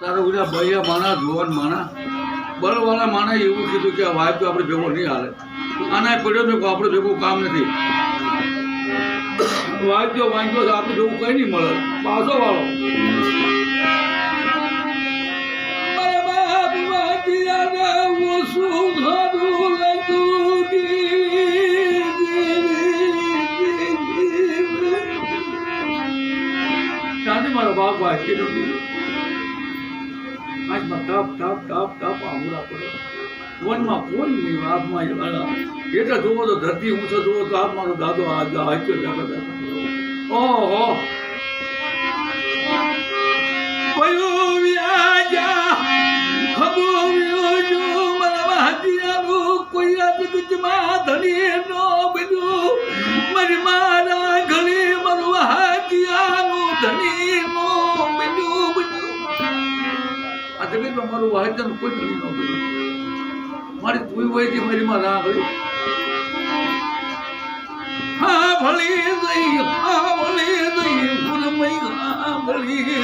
તારે બધા બૈયા માણા, જુવાન માણા. બળવાના માણા એવું કીધું કે વાઇફ તો આપણે ભેગો નહીં હાલે. આના પડ્યો મેં આપણે ભેગું કામ નથી. વાંચ્યો વાંચ્યો આપણે ભેગું કંઈ નહીં મળે. પાછો વાળો. મારો બાપ વાંચી નથી. આજમાં ટપ ટપ ટપ ટપ આમુરા પડે. વનમાં કોઈ નહીં હાથમાં એટલે જુઓ તો ધરતી ઊંચો જુઓ તો આપ મારો દાદો હાચ્યો જગત ઓહો. પયો ખબો કોઈ ધણી નો મારું વાહન કોઈ ધણી નો બન્યું મારી તું હોય છે મારી માં રાહ ગઈ હા ભલી દઈ હા ભલી દઈ ગુરમઈ હા ભલી.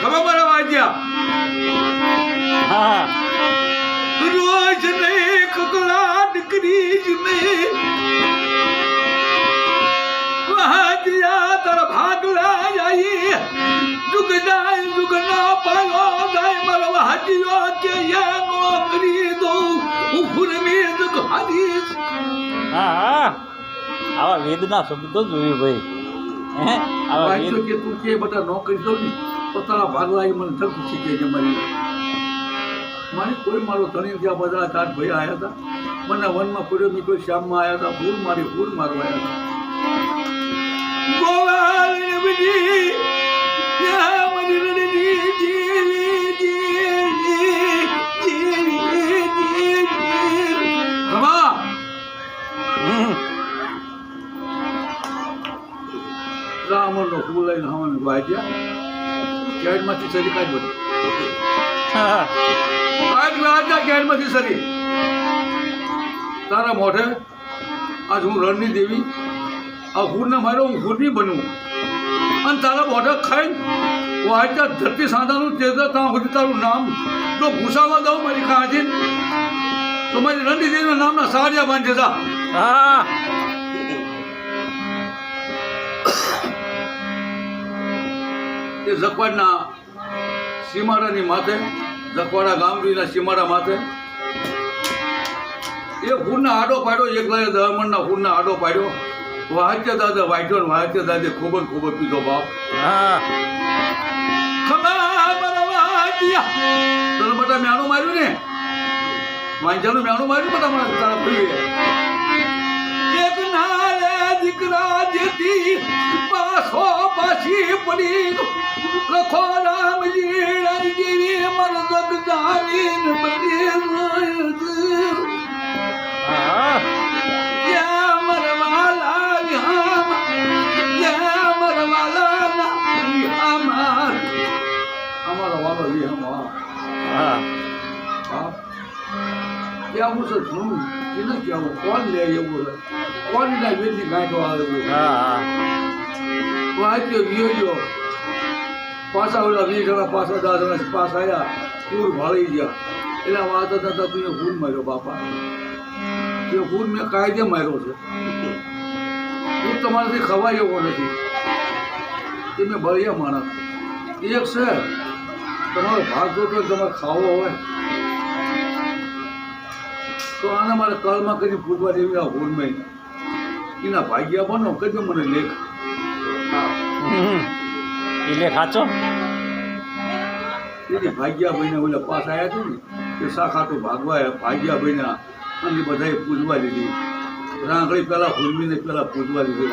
ખબર મારા વાજ્યા હા. રોજ ને કકલાટ કરી જ ને વાજ્યા તાર ભાગલા જાય આવા વેદના શબ્દો જોઈએ ભાઈ. હે? આવા વેદ કે તું કે દો ને પોતાના ભાગલા મને ધક શીખે છે મારી મારી કોઈ મારો ધણી ત્યાં બધા ચાર ભાઈ આવ્યા હતા. મને વનમાં પડ્યો મેં કોઈ શ્યામમાં આવ્યા હતા. ભૂલ મારી ભૂલ મારવા આવ્યા હતા. રાવણનો ફૂલ લઈને હવાને વાગ્યા કેડમાંથી સરી કાઢ બધી હા કાઢ વાગ્યા કેડમાંથી સરી તારા મોઢે આજ હું રણની દેવી. આ ફૂરને માર્યો, હું ફૂરની બનું અને તારા મોઢે ખાઈ વાંચ્યા ધરતી સાંધાનું તેજ ત્યાં સુધી તારું નામ જો ભૂસાવા દઉં મારી ખાજી તો મારી રણની દેવીના નામના સારિયા બાંધે હા. એ ઝકવાડના સીમાડાની માથે ઝકવાડા ગામડીના સીમાડા માથે. એ ફૂડના આડો પાડ્યો એકલાએ દહમણના ફૂડના આડો પાડ્યો. વાહત્ય દાદા વાંચ્યો ને વાહત્ય દાદે ખૂબ જ ખૂબ જ પીધો બાપ. તને બટા મેણું માર્યું ને? વાંચ્યાનું મેણું માર્યું બધા મારા તારા ભાઈએ. વિહામ અમારો વાલો વિહામ હા હા. હા. કેવું છે શું? એને કેવું? કોણ લે એવું કોણ વેચી ગાંઠો આવે હા. વાંચ્યો ગયો પાછા ઓલા વીસ જણા, પાછા દસ જણા પાછા આવ્યા પૂર ભાળી ગયા. એટલે વાત હતા તું ફૂલ માર્યો, બાપા. તે ફૂલ મેં કાયદે માર્યો છે. ફૂલ તમારાથી ખવાય એવો નથી. તે મેં બળિયા માણસ. એક છે, તમારો ભાગ જોતો તમારે ખાવો હોય. તો આને મારે કળમાં કરી પૂજવા દેવી આ ફૂલમાં એના ભાગ્યા બનો કદી મને લેખ. હા હમ. ઈ લે ખાચો. તેથી ભાગ્યાભાઈને ઓલા પાસ આવ્યા છે ને તે શાખાતું ભાગવા ભાગ્યાભાઈના અને બધાએ પૂજવા લીધી. રાંગળી પહેલા ફૂલમીને પહેલા પૂજવા લીધી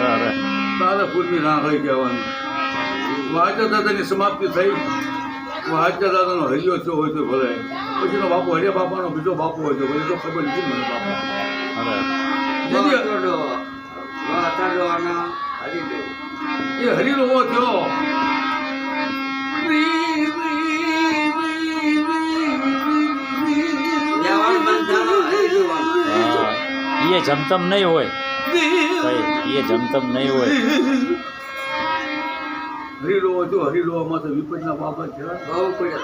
મારા તારે ફૂલમી રાંગળી કહેવાની. વાંચા દાદાની સમાપ્તિ થઈ. વાંચા દાદાનો હરિયો થયો હોય તો ભલે. પછીનો બાપુ હરિયા બાપાનો બીજો બાપુ હોય તો ભલે તો ખબર નથી મને બાપુ એ હરિનો થયો. એ જમતમ નહીં હોય. ભાઈ એ જમતમ નહીં હોય. હરિલો જો હરિલોમાં તો વિપદના બાબત છે. બહુ પડ્યા.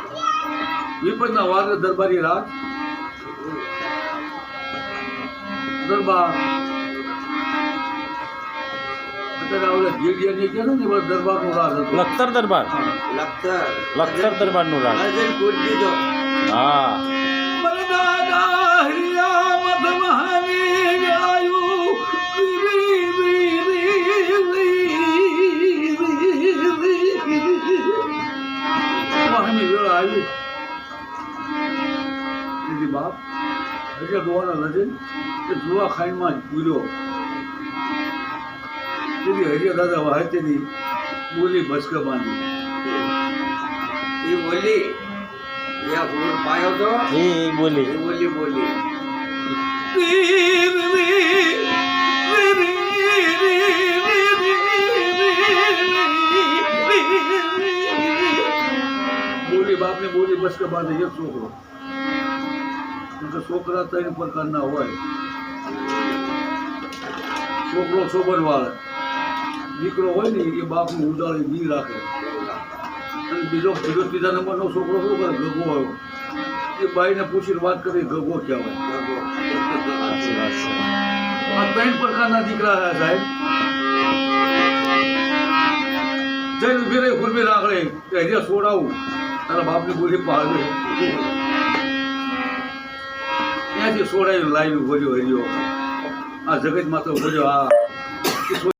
વિપતના વાદ દરબારી રાજ. દરબાર. લખતર દરબાર? લખતર. દરબારનું રાજ. હા બાપ એટલે ડોવાના લજે કે જુવા ખાઈમાં જ પૂર્યો. દીદી હરિયદાદા વાહત્યની બોલી ભસ્ક બાંધી. એ બોલી પાયો તો? એ બોલી. એ બોલી બોલી. બોલી બાપને બોલી બસ કે બાદ એક છોકરો. કે છોકરા ત્રણ પ્રકારના હોય. છોકરો સોબર વાળે દીકરો હોય ને એ બાપનું ઉદાળે બી રાખે. અને બીજો બીજો ત્રીજા નંબરનો છોકરો શું કરે? ગગો આવ્યો. એ બાઈને પૂછીને વાત કરી ગગો કહેવાય ગગો. આ ત્રણ પ્રકારના દીકરા છે સાહેબ. જઈને ઊભી રહી ખુરમી રાખડે હજી છોડાવું તારા બાપની બોલી પાડે ત્યાંથી છોડાયું લાવી ભર્યો હરિયો આ જગતમાં તો ભર્યો આ